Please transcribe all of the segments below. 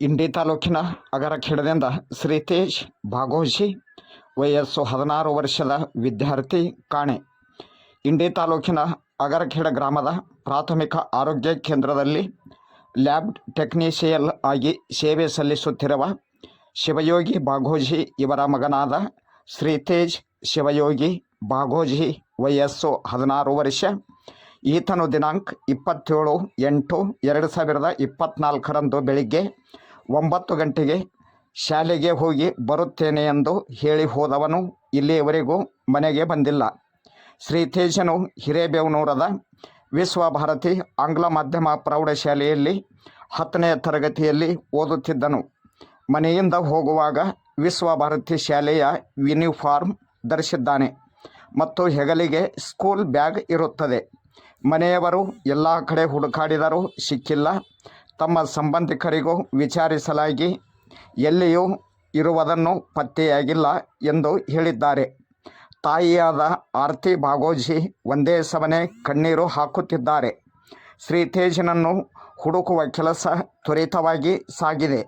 ಇಂಡಿ ತಾಲೂಕಿನ ಅಗರಖೇಡದಿಂದ ಶ್ರೀತೇಜ್ ಭಾಗೋಜಿ ವಯಸ್ಸು ಹದಿನಾರು ವರ್ಷದ ವಿದ್ಯಾರ್ಥಿ ಕಾಣೆ. ಇಂಡಿ ತಾಲೂಕಿನ ಅಗರಖೇಡ ಗ್ರಾಮದ ಪ್ರಾಥಮಿಕ ಆರೋಗ್ಯ ಕೇಂದ್ರದಲ್ಲಿ ಲ್ಯಾಬ್ ಟೆಕ್ನಿಷಿಯಲ್ ಆಗಿ ಸೇವೆ ಸಲ್ಲಿಸುತ್ತಿರುವ ಶಿವಯೋಗಿ ಭಾಗೋಜಿ ಇವರ ಮಗನಾದ ಶ್ರೀತೇಜ್ ಶಿವಯೋಗಿ ಭಾಗೋಜಿ ವಯಸ್ಸು ಹದಿನಾರು ವರ್ಷ. ಈತನು ದಿನಾಂಕ ಇಪ್ಪತ್ತೇಳು ಎಂಟು ಎರಡು ಸಾವಿರದ ಇಪ್ಪತ್ತ್ನಾಲ್ಕರಂದು ಬೆಳಿಗ್ಗೆ ಒಂಬತ್ತು ಗಂಟೆಗೆ ಶಾಲೆಗೆ ಹೋಗಿ ಬರುತ್ತೇನೆ ಎಂದು ಹೇಳಿ ಹೋದವನು ಇಲ್ಲಿಯವರೆಗೂ ಮನೆಗೆ ಬಂದಿಲ್ಲ. ಶ್ರೀತೇಜನು ಹಿರೇಬೇವನೂರದ ವಿಶ್ವಭಾರತಿ ಆಂಗ್ಲ ಮಾಧ್ಯಮ ಪ್ರೌಢಶಾಲೆಯಲ್ಲಿ ಹತ್ತನೇ ತರಗತಿಯಲ್ಲಿ ಓದುತ್ತಿದ್ದನು. ಮನೆಯಿಂದ ಹೋಗುವಾಗ ವಿಶ್ವಭಾರತಿ ಶಾಲೆಯ ಯೂನಿಫಾರ್ಮ್ ಧರಿಸಿದ್ದಾನೆ ಮತ್ತು ಹೆಗಲಿಗೆ ಸ್ಕೂಲ್ ಬ್ಯಾಗ್ ಇರುತ್ತದೆ. ಮನೆಯವರು ಎಲ್ಲ ಕಡೆ ಹುಡುಕಾಡಿದರೂ ಸಿಕ್ಕಿಲ್ಲ. ತಮ್ಮ ಸಂಬಂಧಿಕರಿಗೂ ವಿಚಾರಿಸಲಾಗಿ ಎಲ್ಲಿಯೂ ಇರುವುದನ್ನು ಪತ್ತೆಯಾಗಿಲ್ಲ ಎಂದು ಹೇಳಿದ್ದಾರೆ. ತಾಯಿಯಾದ ಆರ್ತಿ ಬಾಗೋಜಿ ಒಂದೇ ಸಮನೆ ಕಣ್ಣೀರು ಹಾಕುತ್ತಿದ್ದಾರೆ. ಶ್ರೀತೇಜನನ್ನು ಹುಡುಕುವ ಕೆಲಸ ತ್ವರಿತವಾಗಿ ಸಾಗಿದೆ.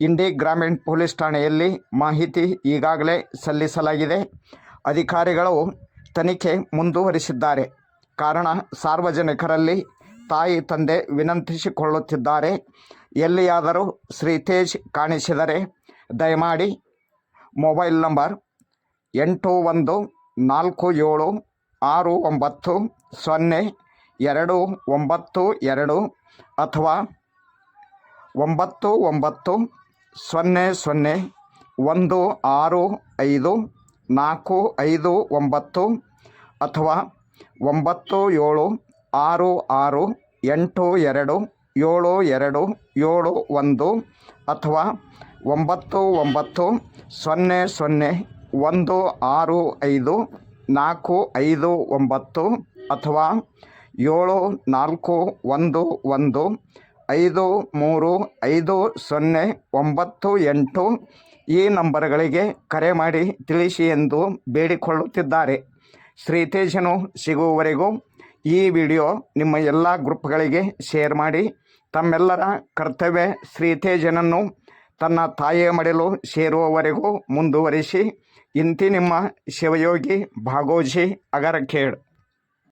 ಇಂಡಿ ಗ್ರಾಮೀಣ್ ಪೊಲೀಸ್ ಠಾಣೆಯಲ್ಲಿ ಮಾಹಿತಿ ಈಗಾಗಲೇ ಸಲ್ಲಿಸಲಾಗಿದೆ. ಅಧಿಕಾರಿಗಳು ತನಿಖೆ ಮುಂದುವರಿಸಿದ್ದಾರೆ. ಕಾರಣ ಸಾರ್ವಜನಿಕರಲ್ಲಿ ತಾಯಿ ತಂದೆ ವಿನಂತಿಸಿಕೊಳ್ಳುತ್ತಿದ್ದಾರೆ. ಎಲ್ಲಿಯಾದರೂ ಶ್ರೀತೇಜ್ ಕಾಣಿಸಿದರೆ ದಯಮಾಡಿ ಮೊಬೈಲ್ ನಂಬರ್ ಎಂಟು ಒಂದು ನಾಲ್ಕು ಏಳು ಆರು ಒಂಬತ್ತು ಸೊನ್ನೆ ಎರಡು ಒಂಬತ್ತು ಎರಡು ಅಥವಾ ಒಂಬತ್ತು ಒಂಬತ್ತು ಸೊನ್ನೆ ಸೊನ್ನೆ ಒಂದು ಆರು ಐದು ನಾಲ್ಕು ಐದು ಒಂಬತ್ತು ಅಥವಾ ಒಂಬತ್ತು ಏಳು ಆರು ಆರು ಎಂಟು ಎರಡು ಏಳು ಎರಡು ಏಳು ಒಂದು ಅಥವಾ ಒಂಬತ್ತು ಒಂಬತ್ತು ಸೊನ್ನೆ ಸೊನ್ನೆ ಒಂದು ಆರು ಐದು ನಾಲ್ಕು ಐದು ಒಂಬತ್ತು ಅಥವಾ ಏಳು ನಾಲ್ಕು ಒಂದು ಒಂದು ಐದು ಮೂರು ಐದು ಸೊನ್ನೆ ಒಂಬತ್ತು ಎಂಟು ಈ ನಂಬರ್ಗಳಿಗೆ ಕರೆ ಮಾಡಿ ತಿಳಿಸಿ ಎಂದು ಬೇಡಿಕೊಳ್ಳುತ್ತಿದ್ದಾರೆ. ಶ್ರೀತೇಜನು ಸಿಗುವವರೆಗೂ ಈ ವಿಡಿಯೋ ನಿಮ್ಮ ಎಲ್ಲ ಗ್ರೂಪ್ಗಳಿಗೆ ಶೇರ್ ಮಾಡಿ, ತಮ್ಮೆಲ್ಲರ ಕರ್ತವ್ಯ ಶ್ರೀತೇಜನನ್ನು ತನ್ನ ತಾಯಿಯ ಮಡಿಲು ಸೇರುವವರೆಗೂ ಮುಂದುವರಿಸಿ, ಇಂತಿ ನಿಮ್ಮ ಶಿವಯೋಗಿ ಭಾಗೋಜಿ ಅಗರಖೇಡ್.